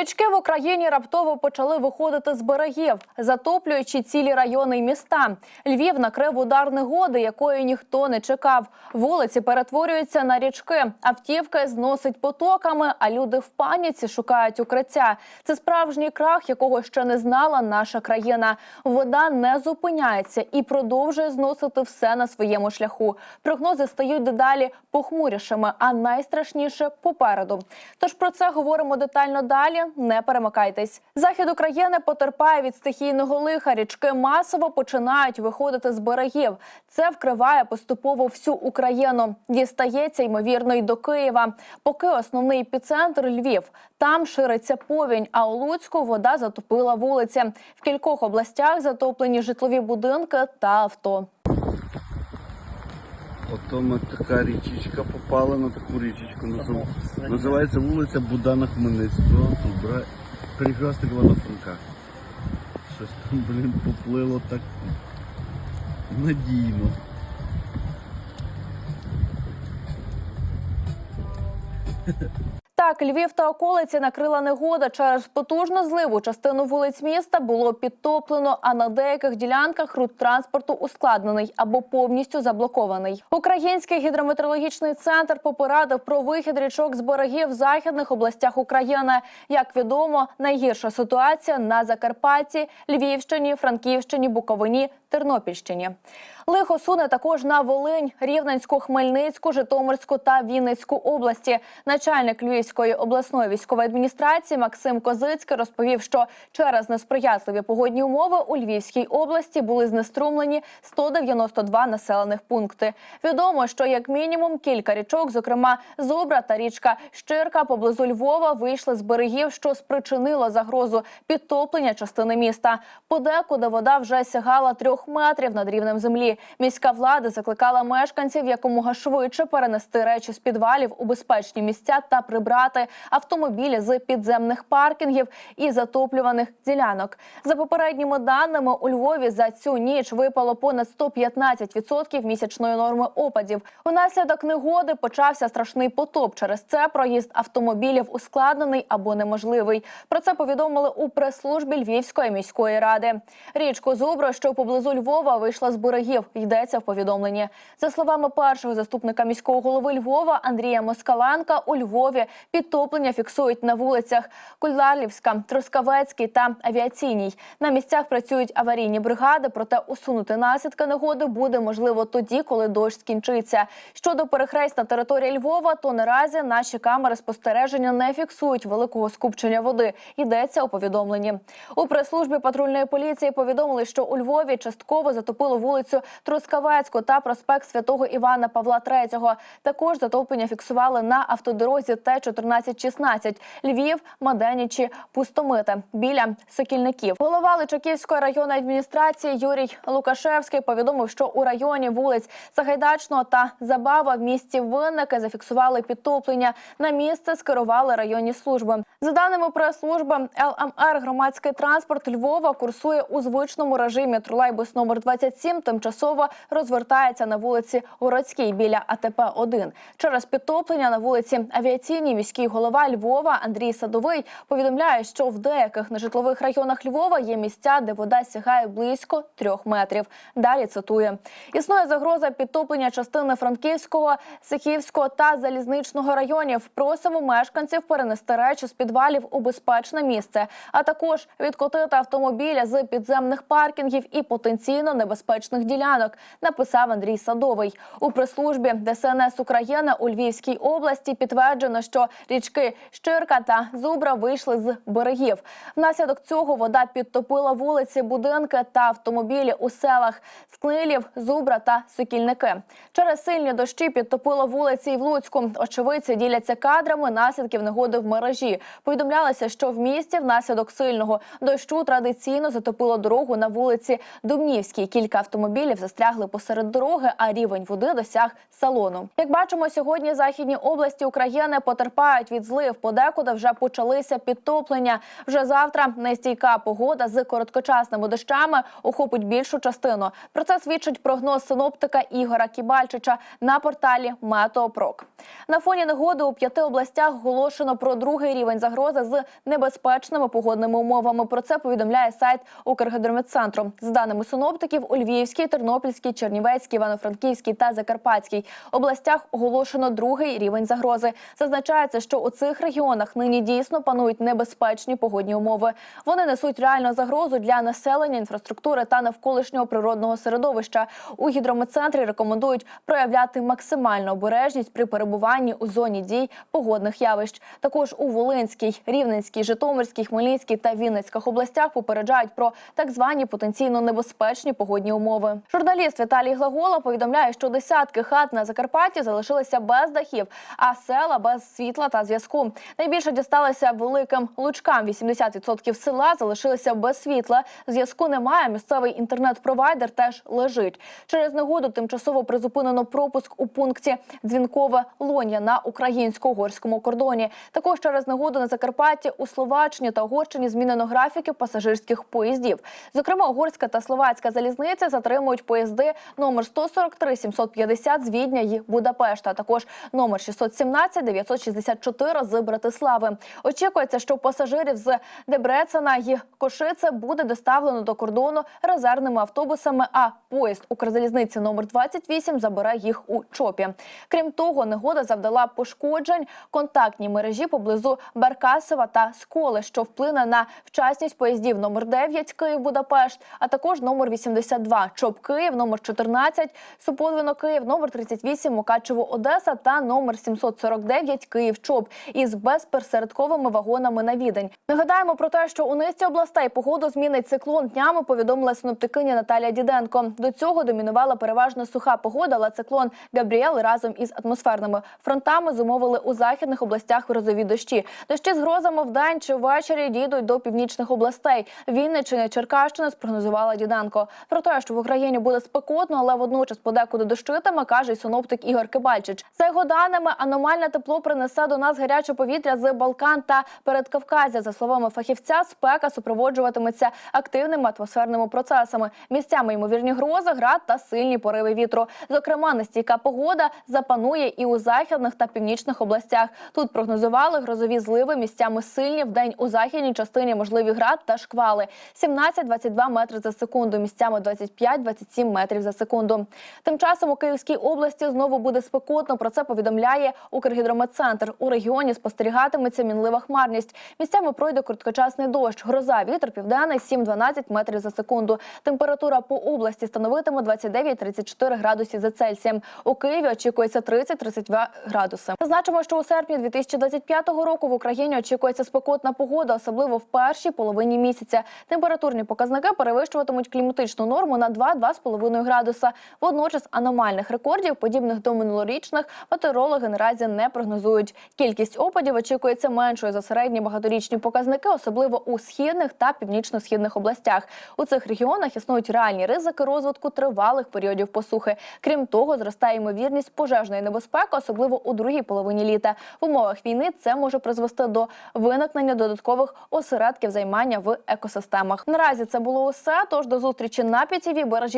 Річки в Україні раптово почали виходити з берегів, затоплюючи цілі райони й міста. Львів накрив удар негоди, якої ніхто не чекав. Вулиці перетворюються на річки, автівки зносить потоками, а люди в паніці шукають укриття. Це справжній крах, якого ще не знала наша країна. Вода не зупиняється і продовжує зносити все на своєму шляху. Прогнози стають дедалі похмурішими, а найстрашніше попереду. Тож про це говоримо детально далі. Не перемикайтесь. Захід України потерпає від стихійного лиха. Річки масово починають виходити з берегів. Це вкриває поступово всю Україну. Дістається ймовірно й до Києва. Поки основний епіцентр Львів. Там шириться повінь. А у Луцьку вода затопила вулиці. В кількох областях затоплені житлові будинки та авто. Потім така річечка попала на таку річечку. Назив... Називається вулиця Будана Хмельницького. Зубра. Перехрестик Івана Франка. Щось там, блін, поплило так надійно. Так, Львів та околиці накрила негода. Через потужну зливу частину вулиць міста було підтоплено, а на деяких ділянках рух транспорту ускладнений або повністю заблокований. Український гідрометеорологічний центр попередив про вихід річок з берегів в західних областях України. Як відомо, найгірша ситуація на Закарпатті, Львівщині, Франківщині, Буковині, Тернопільщині. Лихо суне також на Волинь, Рівненську, Хмельницьку, Житомирську та Вінницьку області. Начальник Львівської обласної військової адміністрації Максим Козицький розповів, що через несприятливі погодні умови у Львівській області були знеструмлені 192 населених пункти. Відомо, що як мінімум кілька річок, зокрема Зубра та річка Щирка, поблизу Львова, вийшли з берегів, що спричинило загрозу підтоплення частини міста. Подекуди вода вже сягала трьох метрів над рівнем землі. Міська влада закликала мешканців якомога швидше перенести речі з підвалів у безпечні місця та прибрати автомобілі з підземних паркінгів і затоплюваних ділянок. За попередніми даними у Львові за цю ніч випало понад 115% місячної норми опадів. Унаслідок негоди почався страшний потоп. Через це проїзд автомобілів ускладнений або неможливий. Про це повідомили у прес-службі Львівської міської ради. Річку Зубро, що поблизу Львова, вийшла з берегів. Йдеться в повідомленні. За словами першого заступника міського голови Львова Андрія Москаленка, у Львові підтоплення фіксують на вулицях Кульдарлівська, Трускавецькій та Авіаційній. На місцях працюють аварійні бригади, проте усунути наслідки негоди буде можливо тоді, коли дощ скінчиться. Щодо перехресть на території Львова, то наразі наші камери спостереження не фіксують великого скупчення води. Йдеться у повідомленні. У прес-службі патрульної поліції повідомили, що у Львові частково затопило вулицю Трускавецьку та проспект Святого Івана Павла III. Також затоплення фіксували на автодорозі Т-1416 Львів, Маденічі, Пустомити біля Сокільників. Голова Личаківської районної адміністрації Юрій Лукашевський повідомив, що у районі вулиць Сагайдачного та Забава в місті Винники зафіксували підтоплення. На місце скерували районні служби. За даними прес-служби ЛМР, громадський транспорт Львова курсує у звичному режимі. Тролейбус номер 27 тимчасово розвертається на вулиці Городській біля АТП 1 Через підтоплення на вулиці Авіаційній міський голова Львова Андрій Садовий повідомляє, що в деяких нежитлових районах Львова є місця, де вода сягає близько трьох метрів. Далі цитує: існує загроза підтоплення частини Франківського, Сихівського та залізничного районів. Просимо мешканців перенести речі з підвалів у безпечне місце, а також відкотити автомобіля з підземних паркінгів і потенційно небезпечних ділянок. Написав Андрій Садовий у прес-службі ДСНС України у Львівській області. Підтверджено, що річки Щирка та Зубра вийшли з берегів. Внаслідок цього вода підтопила вулиці, будинки та автомобілі у селах Скнилів, Зубра та Сокільники. Через сильні дощі підтопило вулиці і в Луцьку. Очевидці діляться кадрами наслідків негоди в мережі. Повідомлялося, що в місті внаслідок сильного дощу традиційно затопило дорогу на вулиці Думнівській. Кілька автомобілів автомобілів застрягли посеред дороги, а рівень води досяг салону. Як бачимо, сьогодні західні області України потерпають від злив. Подекуди вже почалися підтоплення. Вже завтра нестійка погода з короткочасними дощами охопить більшу частину. Про це свідчить прогноз синоптика Ігора Кібальчича на порталі Метеопрок. На фоні негоди у п'яти областях оголошено про другий рівень загрози з небезпечними погодними умовами. Про це повідомляє сайт Укргідрометцентру. З даними синоптиків, у Львівській, Тернопільській, Чернівецькій, Івано-Франківській та Закарпатській областях оголошено другий рівень загрози. Зазначається, що у цих регіонах нині дійсно панують небезпечні погодні умови. Вони несуть реальну загрозу для населення, інфраструктури та навколишнього природного середовища. У гідрометцентрі рекомендують проявляти максимальну обережність при перебуванні у зоні дій погодних явищ. Також у Волинській, Рівненській, Житомирській, Хмельницькій та Вінницьких областях попереджають про так звані потенційно небезпечні погодні умови. Журналіст Віталій Глагола повідомляє, що десятки хат на Закарпатті залишилися без дахів, а села без світла та зв'язку. Найбільше дісталося великим лучкам. 80% села залишилися без світла. Зв'язку немає. Місцевий інтернет-провайдер теж лежить. Через негоду тимчасово призупинено пропуск у пункті Дзвінкове Лон'я на українсько-угорському кордоні. Також через негоду на Закарпатті у Словаччині та Угорщині змінено графіки пасажирських поїздів. Зокрема, угорська та словацька залізниця затримують поїзди номер 143 750 з Відня і Будапешта. а Також номер 617 964 з Братислави. Очікується, що пасажирів з Дебрецена і Кошице буде доставлено до кордону резервними автобусами. А поїзд Укрзалізниці номер 28 забере їх у чопі. Крім того, негода завдала пошкоджень контактній мережі поблизу Баркасова та Сколи, що вплине на вчасність поїздів номер 9 Київ Будапешт, а також номер 82 Чоп Київ, номер 14 Суподвино Київ, номер 38 Мукачево Одеса та номер 749 Київ Чоп із безпересередковими вагонами на відень. Нагадаємо про те, що у низці областей погоду змінить циклон. Днями повідомила синоптикиня Наталія Діденко. До цього домінувала переважно суха погода, але циклон Габріел разом із атмосферними фронтами зумовили у західних областях грозові дощі. Дощі з грозами вдень чи ввечері дійдуть до північних областей. Вінниччини, Черкащини спрогнозувала Діденко. Про те, що в Україні буде спекотно, але водночас подекуди дощитиме, каже й синоптик Ігор Кибальчич. За його даними, аномальне тепло принесе до нас гаряче повітря з Балкан та Передкавказя. За словами фахівця, спека супроводжуватиметься активними атмосферними процесами. Місцями ймовірні грози, град та сильні пориви вітру. Зокрема, нестійка погода запанує і у західних та північних областях. Тут прогнозували грозові зливи місцями сильні в день у західній частині можливі град та шквали 17-22 метри за секунду. Місцями 25-27 метрів за секунду. Тим часом у Київській області знову буде спекотно. Про це повідомляє Укргідрометцентр. У регіоні спостерігатиметься мінлива хмарність. Місцями пройде короткочасний дощ. Гроза вітер південний 7-12 метрів за секунду. Температура по області становитиме 29-34 градусів за Цельсієм. У Києві очікується 30-32 градуси. Зазначимо, що у серпні 2025 року в Україні очікується спекотна погода, особливо в першій половині місяця. Температурні показники перевищуватимуть кліматичну норму на 2-2,5 градуса. Водночас аномальних рекордів, подібних до минулорічних, метеорологи наразі не прогнозують. Кількість опадів очікується меншою за середні багаторічні показники, особливо у східних та північно-східних областях. У цих регіонах існують реальні ризики розвитку тривалих періодів посухи. Крім того, зростає ймовірність пожежної небезпеки, особливо у другій половині літа. В умовах війни це може призвести до виникнення додаткових осередків займання в екосистемах. Наразі це було усе. Тож до зустрічі на ПІТІВІ.